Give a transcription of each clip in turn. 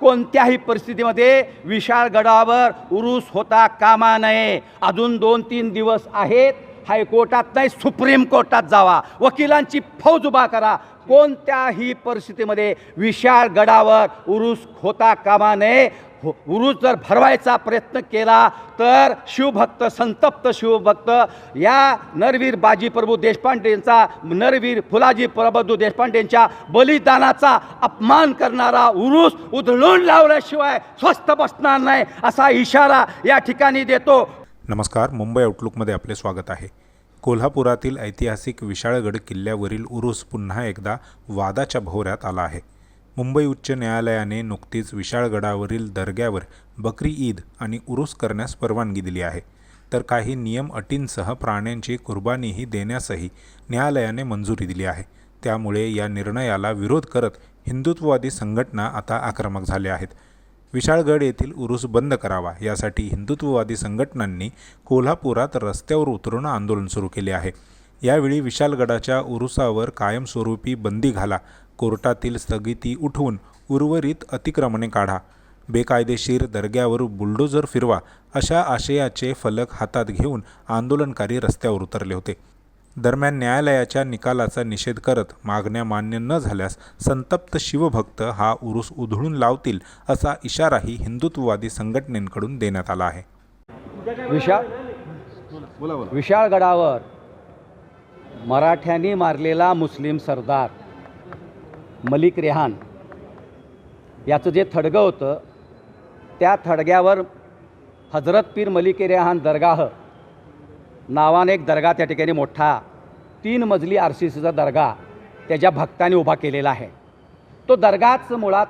कोणत्याही परिस्थितीमध्ये विशाळ गडावर उरूस होता कामा नये. अजून दोन तीन दिवस आहेत. हायकोर्टात नाही सुप्रीम कोर्टात जावा. वकिलांची फौज उभा करा. कोणत्याही परिस्थितीमध्ये विशाळ गडावर उरुस होता कामा नये. हो- उरूस जर भरवायचा प्रयत्न केला तर शिवभक्त संतप्त शिवभक्त या नरवीर बाजी प्रभू देशपांडेंचा नरवीर फुलाजी प्रभू देशपांडेंच्या बलिदानाचा अपमान करणारा उरूस उधळून लावल्याशिवाय स्वस्थ बसणार नाही असा इशारा या ठिकाणी देतो. नमस्कार मुंबई आउटलुकमध्ये आपले स्वागत आहे. कोल्हापुरातील ऐतिहासिक विशाळगड किल्ल्यावरील उरूस पुन्हा एकदा वादाच्या भोवऱ्यात आला आहे. मुंबई उच्च न्यायालयाने नुकतीच विशाळगडावरील दर्ग्यावर बकरी ईद आणि उरूस करण्यास परवानगी दिली आहे. तर काही नियम अटींसह प्राण्यांची कुर्बानीही देण्यासही न्यायालयाने मंजुरी दिली आहे. त्यामुळे या निर्णयाला विरोध करत हिंदुत्ववादी संघटना आता आक्रमक झाल्या आहेत. विशाळगड येथील उरूस बंद करावा यासाठी हिंदुत्ववादी संघटनांनी कोल्हापुरात रस्त्यावर उतरून आंदोलन सुरू केले आहे. यावेळी विशालगडाच्या उरुसावर कायमस्वरूपी बंदी घाला कोर्टातील स्थगिती उठवून उर्वरित अतिक्रमणे काढा. बेकायदेशीर दर्ग्यावर बुलडोजर फिरवा अशा आशयाचे फलक हातात घेऊन आंदोलनकारी रस्त्यावर उतरले होते. दरम्यान न्यायालयाच्या निकालाचा निषेध करत मागण्या मान्य न झाल्यास संतप्त शिवभक्त हा उरूस उधळून लावतील असा इशाराही हिंदुत्ववादी संघटनेकडून देण्यात आला आहे. विशाळ विशाळ गडावर मराठ्यांनी मारलेला मुस्लिम सरदार. मलिक रेहान. याचं जे थडगं होतं त्या थडग्यावर हजरत पीर मलिक रेहान दर्गाह नावाने एक दर्गा त्या ठिकाणी मोठा तीन मजली आर सी सीचा दर्गा त्याच्या भक्तांनी उभा केलेला आहे. तो दर्गाच मुळात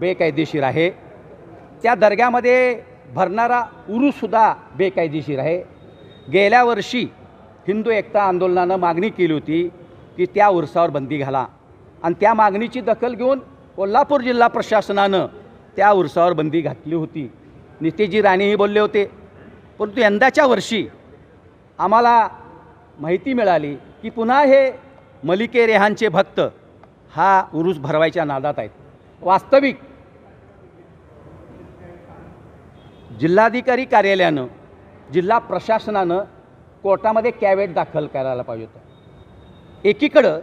बेकायदेशीर आहे. त्या दर्ग्यामध्ये भरणारा उरूसुद्धा बेकायदेशीर आहे. गेल्या वर्षी हिंदू एकता आंदोलनानं मागणी केली होती की त्या उरसावर बंदी घाला. आणि त्या मागणीची दखल घेऊन कोल्हापूर जिल्हा प्रशासनानं त्या उरसावर बंदी घातली होती. नितेजी राणेही बोलले होते. परंतु यंदाच्या वर्षी आम्हाला माहिती मिळाली की पुन्हा हे मलिके रेहानचे भक्त हा उरूस भरवायच्या नादात आहेत. वास्तविक जिल्हाधिकारी कार्यालयानं जिल्हा प्रशासनानं कोर्टामध्ये कॅवेट दाखल करायला पाहिजे होतं. एकीकडं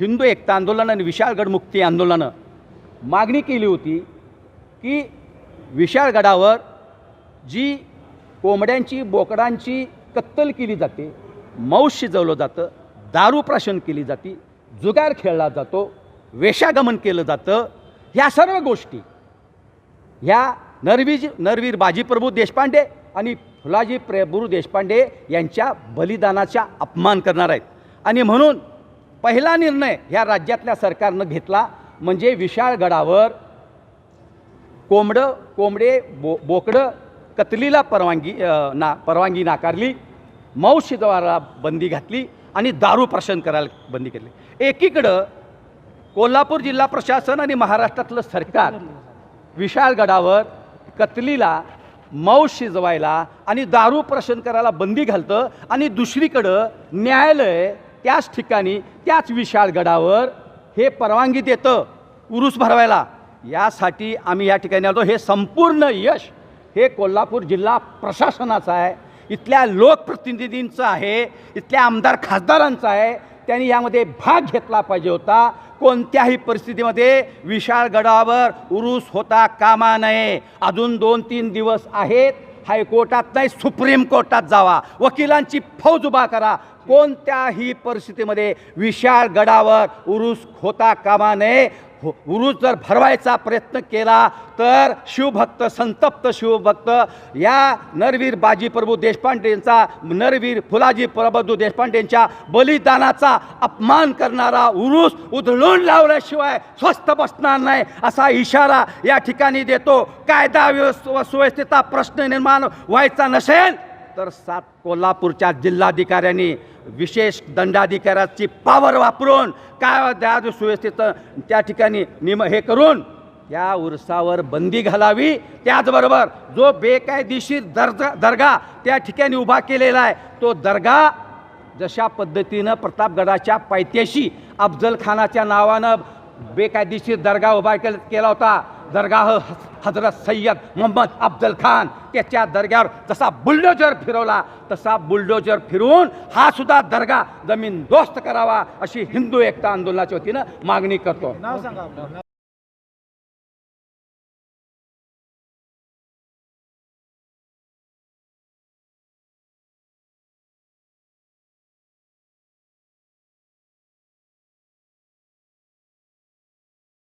हिंदू एकता आंदोलन आणि विशाळगड मुक्ती आंदोलनानं मागणी केली होती की विशाळगडावर जी कोंबड्यांची बोकडांची कत्तल केली जाते मांस शिजवलं जातं दारू प्राशन केली जाते जुगार खेळला जातो वेशागमन केलं जातं ह्या सर्व गोष्टी. ह्या नरवीर नरवीर बाजीप्रभू देशपांडे आणि फुलाजी प्रभू देशपांडे यांच्या बलिदानाचा अपमान करणार आहेत. आणि म्हणून पहिला निर्णय ह्या राज्यातल्या सरकारनं घेतला म्हणजे विशाळगडावर कोंबडं कोंबडे बो बोकडं कतलीला परवानगी ना परवानगी नाकारली मांस शिजवायला बंदी घातली आणि दारू प्रशन करायला बंदी केली. एकीकडं कोल्हापूर जिल्हा प्रशासन आणि महाराष्ट्रातलं सरकार विशाळगडावर कतलीला मांस शिजवायला आणि दारू प्रशन करायला बंदी घालतं आणि दुसरीकडं न्यायालय त्याच ठिकाणी त्याच विशाळगडावर हे परवानगी देतं उरूस भरवायला. यासाठी आम्ही या ठिकाणी आलो. हे संपूर्ण यश हे कोल्हापूर जिल्हा प्रशासनाचं आहे. इथल्या लोकप्रतिनिधींचं आहे. इथल्या आमदार खासदारांचं आहे. त्यांनी यामध्ये भाग घेतला पाहिजे होता. कोणत्याही परिस्थितीमध्ये विशाळ गडावर उरूस होता कामा नये. अजून दोन तीन दिवस आहेत. हायकोर्टात नाही सुप्रीम कोर्टात जावा. वकिलांची फौज उभा करा. कोणत्याही परिस्थितीमध्ये विशाळ गडावर उरूस होता कामा नये. हो उरूस जर भरवायचा प्रयत्न केला तर शिवभक्त संतप्त शिवभक्त या नरवीर बाजी प्रभू देशपांडेंचा नरवीर फुलाजी प्रभू देशपांडेंच्या बलिदानाचा अपमान करणारा उरूस उधळून लावल्याशिवाय स्वस्थ बसणार नाही असा इशारा या ठिकाणी देतो. कायदा व्यवस्थ सुव्यवस्थेचा प्रश्न निर्माण व्हायचा नसेल तर सात कोल्हापूरच्या जिल्हाधिकाऱ्यांनी विशेष दंडाधिकाऱ्याची पावर वापरून काय त्या सुव्यवस्थेचं त्या ठिकाणी निम हे करून त्या उरसावर बंदी घालावी. त्याचबरोबर जो बेकायदेशीर दर्जा दर्गा त्या ठिकाणी उभा केलेला आहे तो दर्गा जशा पद्धतीनं प्रतापगडाच्या पायथ्याशी अफजल खानाच्या नावानं बेकायदेशीर दर्गा उभा केला होता दर्गाह हजरत सय्यद मोहम्मद अब्दल खान त्याच्या दर्ग्यावर जसा बुलडोजर फिरवला तसा बुलडोजर फिरवून हा सुद्धा दर्गा जमीन दोस्त करावा अशी हिंदू एकता आंदोलनाच्या वतीनं मागणी करतो.